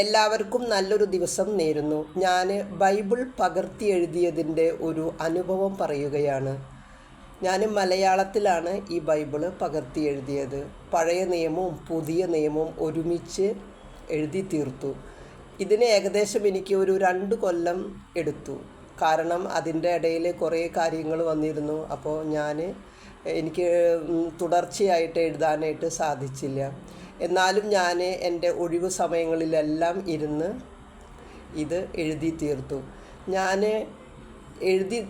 എല്ലാവർക്കും നല്ലൊരു ദിവസം നേരുന്നു. ഞാൻ ബൈബിൾ പകർത്തി എഴുതിയതിന്റെ ഒരു അനുഭവം പറയുകയാണ്. ഞാൻ മലയാളത്തിലാണ് ഈ ബൈബിൾ പകർത്തി എഴുതിയത് പഴയ നിയമവും പുതിയ നിയമവും ഒരുമിച്ച് എഴുതി തീർത്തു. ഇതിന് ഏകദേശം എനിക്ക് ഒരു രണ്ട് കൊല്ലം എടുത്തു. കാരണം അതിന്റെ ഇടയിൽ കുറേ കാര്യങ്ങൾ വന്നിരുന്നു. അപ്പോൾ ഞാൻ എനിക്ക് തുടർച്ചയായിട്ട് എഴുതാനായിട്ട് സാധിച്ചില്ല. എന്നാലും ഞാൻ എന്റെ ഒഴിവ് സമയങ്ങളിലെല്ലാം ഇരുന്ന് ഇത് എഴുതി തീർത്തു. ഞാൻ എഴുതി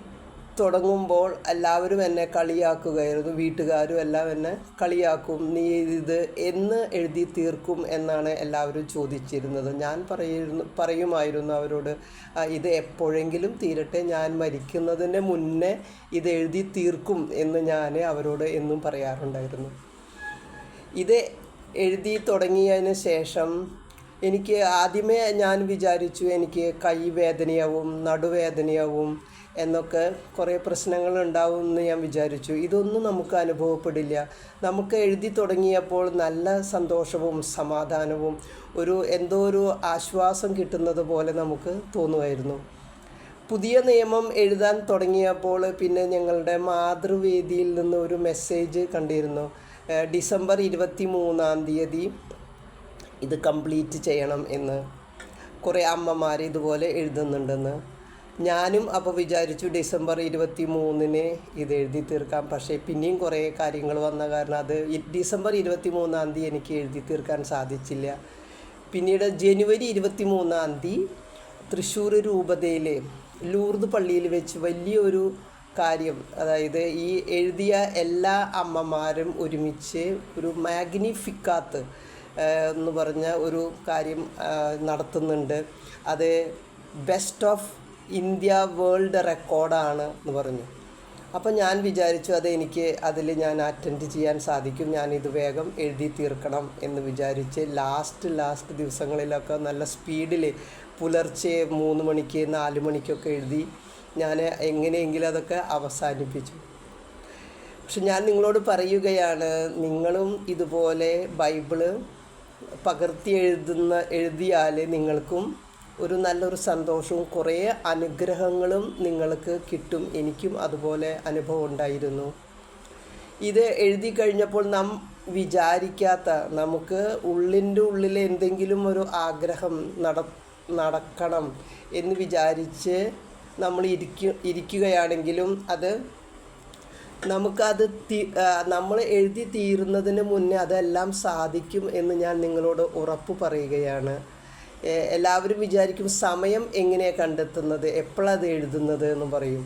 തുടങ്ങുമ്പോൾ എല്ലാവരും എന്നെ കളിയാക്കുകയായിരുന്നു. വീട്ടുകാരും എല്ലാം എന്നെ കളിയാക്കും. നീ ഇത് എന്ന് എഴുതി തീർക്കും എന്നാണ് എല്ലാവരും ചോദിച്ചിരുന്നത്. ഞാൻ പറയുന്നു പറയുമായിരുന്നു അവരോട് ഇത് എപ്പോഴെങ്കിലും തീരട്ടെ. ഞാൻ മരിക്കുന്നതിന് മുന്നേ ഇത് എഴുതി തീർക്കും എന്ന് ഞാൻ അവരോട് എന്നും പറയാറുണ്ടായിരുന്നു. ഇത് എഴുതി തുടങ്ങിയതിന് ശേഷം എനിക്ക് ആദ്യമേ ഞാൻ വിചാരിച്ചു എനിക്ക് കൈവേദനയാവും നടുവേദനയാവും എന്നൊക്കെ കുറേ പ്രശ്നങ്ങൾ ഉണ്ടാവും എന്ന് ഞാൻ വിചാരിച്ചു. ഇതൊന്നും നമുക്ക് അനുഭവപ്പെടില്ല. നമുക്ക് എഴുതി തുടങ്ങിയപ്പോൾ നല്ല സന്തോഷവും സമാധാനവും ഒരു എന്തോ ഒരു ആശ്വാസം കിട്ടുന്നത് പോലെ നമുക്ക് തോന്നുമായിരുന്നു. പുതിയ നിയമം എഴുതാൻ തുടങ്ങിയപ്പോൾ പിന്നെ ഞങ്ങളുടെ മാതൃവേദിയിൽ നിന്ന് ഒരു മെസ്സേജ് കണ്ടിരുന്നു. ഡിസംബർ ഇരുപത്തി മൂന്നാം തീയതി ഇത് കംപ്ലീറ്റ് ചെയ്യണം എന്ന് കുറേ അമ്മമാർ ഇതുപോലെ എഴുതുന്നുണ്ടെന്ന്. ഞാനും അപ്പോൾ വിചാരിച്ചു ഡിസംബർ ഇരുപത്തി മൂന്നിന് ഇത് എഴുതി തീർക്കാം. പക്ഷേ പിന്നെയും കുറേ കാര്യങ്ങൾ വന്ന കാരണം അത് ഡിസംബർ ഇരുപത്തി മൂന്നാം തീയതി എനിക്ക് എഴുതി തീർക്കാൻ സാധിച്ചില്ല. പിന്നീട് ജനുവരി ഇരുപത്തി മൂന്നാം തീയതി തൃശ്ശൂർ രൂപതയിലെ ലൂർദ് പള്ളിയിൽ വെച്ച് വലിയൊരു കാര്യം അതായത് ഈ എഴുതിയ എല്ലാ അമ്മമാരും ഒരുമിച്ച് ഒരു മാഗ്നിഫിക്കാത്ത് എന്ന് പറഞ്ഞ ഒരു കാര്യം നടത്തുന്നുണ്ട്. അത് ബെസ്റ്റ് ഓഫ് ഇന്ത്യ വേൾഡ് റെക്കോർഡാണ് എന്ന് പറഞ്ഞു. അപ്പോൾ ഞാൻ വിചാരിച്ചു അത് എനിക്ക് അതിൽ ഞാൻ അറ്റൻഡ് ചെയ്യാൻ സാധിക്കും. ഞാൻ ഇത് വേഗം എഴുതി തീർക്കണം എന്ന് വിചാരിച്ച് ലാസ്റ്റ് ലാസ്റ്റ് ദിവസങ്ങളിലൊക്കെ നല്ല സ്പീഡിൽ പുലർച്ചെ മൂന്ന് മണിക്ക് നാല് മണിക്കൊക്കെ എഴുതി ഞാൻ എങ്ങനെയെങ്കിലും അതൊക്കെ അവസാനിപ്പിച്ചു. പക്ഷെ ഞാൻ നിങ്ങളോട് പറയുകയാണ് നിങ്ങളും ഇതുപോലെ ബൈബിൾ പകർത്തി എഴുതുന്ന എഴുതിയാൽ നിങ്ങൾക്കും ഒരു നല്ലൊരു സന്തോഷവും കുറേ അനുഗ്രഹങ്ങളും നിങ്ങൾക്ക് കിട്ടും. എനിക്കും അതുപോലെ അനുഭവം ഉണ്ടായിരുന്നു. ഇത് എഴുതി കഴിഞ്ഞപ്പോൾ നാം വിചാരിക്കാത്ത നമുക്ക് ഉള്ളിന്റെ ഉള്ളിൽ എന്തെങ്കിലും ഒരു ആഗ്രഹം നട നടക്കണം എന്ന് വിചാരിച്ച് നമ്മൾ ഇരിക്കു ഇരിക്കുകയാണെങ്കിലും അത് നമുക്കത് തീ നമ്മൾ എഴുതി തീരുന്നതിന് മുന്നേ അതെല്ലാം സാധിക്കും എന്ന് ഞാൻ നിങ്ങളോട് ഉറപ്പ് പറയുകയാണ്. എല്ലാവരും വിചാരിക്കും സമയം എങ്ങനെയാണ് കണ്ടെത്തുന്നത്? എപ്പോഴത് എഴുതുന്നത് എന്ന് പറയും.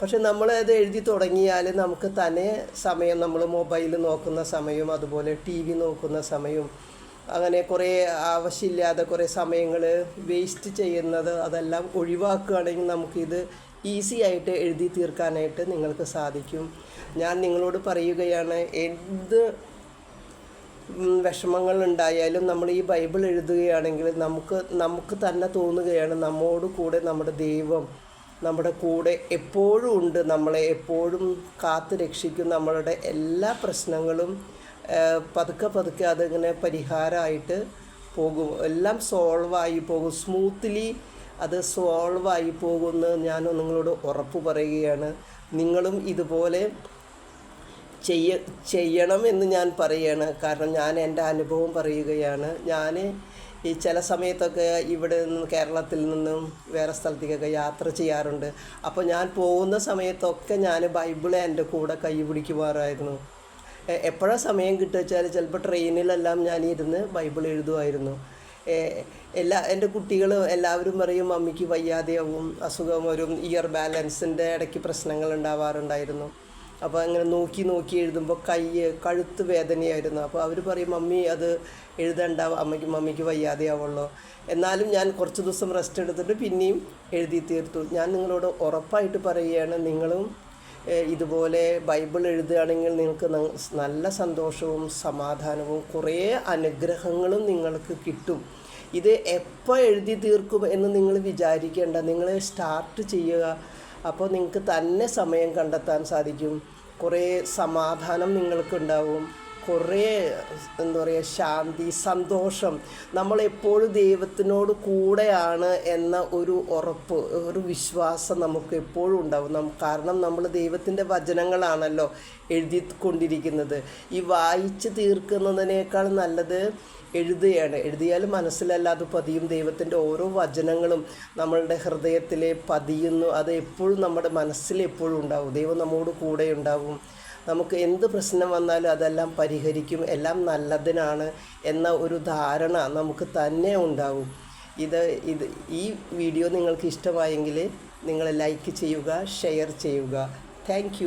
പക്ഷെ നമ്മൾ അത് എഴുതി തുടങ്ങിയാൽ നമുക്ക് തന്നെ സമയം നമ്മൾ മൊബൈൽ നോക്കുന്ന സമയവും അതുപോലെ ടി വി നോക്കുന്ന സമയവും അങ്ങനെ കുറേ ആവശ്യമില്ലാതെ കുറേ സമയങ്ങൾ വേസ്റ്റ് ചെയ്യുന്നത് അതെല്ലാം ഒഴിവാക്കുകയാണെങ്കിൽ നമുക്കിത് ഈസി ആയിട്ട് എഴുതി തീർക്കാനായിട്ട് നിങ്ങൾക്ക് സാധിക്കും. ഞാൻ നിങ്ങളോട് പറയുകയാണ് എന്ത് വിഷമങ്ങൾ ഉണ്ടായാലും നമ്മൾ ഈ ബൈബിൾ എഴുതുകയാണെങ്കിൽ നമുക്ക് നമുക്ക് തന്നെ തോന്നുകയാണ് നമ്മോട് കൂടെ നമ്മുടെ ദൈവം നമ്മുടെ കൂടെ എപ്പോഴും ഉണ്ട് നമ്മളെ എപ്പോഴും കാത്തു രക്ഷിക്കും. നമ്മളുടെ എല്ലാ പ്രശ്നങ്ങളും പതുക്കെ പതുക്കെ അതിങ്ങനെ പരിഹാരമായിട്ട് പോകും. എല്ലാം സോൾവായി പോകും. സ്മൂത്ത്ലി അത് സോൾവായി പോകുമെന്ന് ഞാൻ നിങ്ങളോട് ഉറപ്പ് പറയുകയാണ്. നിങ്ങളും ഇതുപോലെ ചെയ്യ ചെയ്യണമെന്ന് ഞാൻ പറയുകയാണ്. കാരണം ഞാൻ എന്റെ അനുഭവം പറയുകയാണ്. ഞാൻ ഈ ചില സമയത്തൊക്കെ ഇവിടെ നിന്ന് കേരളത്തിൽ നിന്നും വേറെ സ്ഥലത്തേക്കൊക്കെ യാത്ര ചെയ്യാറുണ്ട്. അപ്പോൾ ഞാൻ പോകുന്ന സമയത്തൊക്കെ ഞാൻ ബൈബിൾ എന്റെ കൂടെ കൈ പിടിക്കുമാറായിരുന്നു എപ്പോഴാണ് സമയം കിട്ടുക വെച്ചാൽ ചിലപ്പോൾ ട്രെയിനിലെല്ലാം ഞാൻ ഇരുന്ന് ബൈബിൾ എഴുതുമായിരുന്നു എല്ലാ എന്റെ കുട്ടികൾ എല്ലാവരും പറയും മമ്മിക്ക് വയ്യാതെയാവും അസുഖം വരും ഇയർ ബാലൻസിന്റെ ഇടയ്ക്ക് പ്രശ്നങ്ങൾ ഉണ്ടാവാറുണ്ടായിരുന്നു. അപ്പോൾ അങ്ങനെ നോക്കി നോക്കി എഴുതുമ്പോൾ കൈ കഴുത്ത് വേദനയായിരുന്നു. അപ്പോൾ അവർ പറയും മമ്മി അത് എഴുതണ്ട അമ്മയ്ക്ക് മമ്മിക്ക് വയ്യാതെയാവുള്ളൂ. എന്നാലും ഞാൻ കുറച്ച് ദിവസം റെസ്റ്റ് എടുത്തിട്ട് പിന്നെയും എഴുതി തീർത്തു. ഞാൻ നിങ്ങളോട് ഉറപ്പായിട്ട് പറയുകയാണ് നിങ്ങളും ഇതുപോലെ ബൈബിൾ എഴുതുകയാണെങ്കിൽ നിങ്ങൾക്ക് നല്ല സന്തോഷവും സമാധാനവും കുറേ അനുഗ്രഹങ്ങളും നിങ്ങൾക്ക് കിട്ടും. ഇത് എപ്പോൾ എഴുതി തീർക്കും എന്ന് നിങ്ങൾ വിചാരിക്കേണ്ട. നിങ്ങൾ സ്റ്റാർട്ട് ചെയ്യുക. അപ്പോൾ നിങ്ങൾക്ക് തന്നെ സമയം കണ്ടെത്താൻ സാധിക്കും. കുറേ സമാധാനം നിങ്ങൾക്കുണ്ടാവും. കുറേ എന്താ പറയുക ശാന്തി സന്തോഷം നമ്മളെപ്പോഴും ദൈവത്തിനോട് കൂടെയാണ് എന്ന ഒരു ഉറപ്പ് ഒരു വിശ്വാസം നമുക്ക് എപ്പോഴും ഉണ്ടാവും. കാരണം നമ്മൾ ദൈവത്തിന്റെ വചനങ്ങളാണല്ലോ എഴുതിക്കൊണ്ടിരിക്കുന്നത്. ഈ വായിച്ച് തീർക്കുന്നതിനേക്കാൾ നല്ലത് എഴുതുകയാണ്. എഴുതിയാൽ മനസ്സിലല്ലാതെ പതിയും. ദൈവത്തിന്റെ ഓരോ വചനങ്ങളും നമ്മളുടെ ഹൃദയത്തിലെ പതിയുന്നു. അത് എപ്പോഴും നമ്മുടെ മനസ്സിൽ എപ്പോഴും ഉണ്ടാവും. ദൈവം നമ്മോട് കൂടെ ഉണ്ടാവും. നമുക്ക് എന്ത് പ്രശ്നം വന്നാലും അതെല്ലാം പരിഹരിക്കും എല്ലാം നല്ലതിനാണ് എന്ന ഒരു ധാരണ നമുക്ക് തന്നെ ഉണ്ടാവും. ഇത് ഇത് ഈ വീഡിയോ നിങ്ങൾക്ക് ഇഷ്ടമായെങ്കിൽ നിങ്ങൾ ലൈക്ക് ചെയ്യുക ഷെയർ ചെയ്യുക. താങ്ക്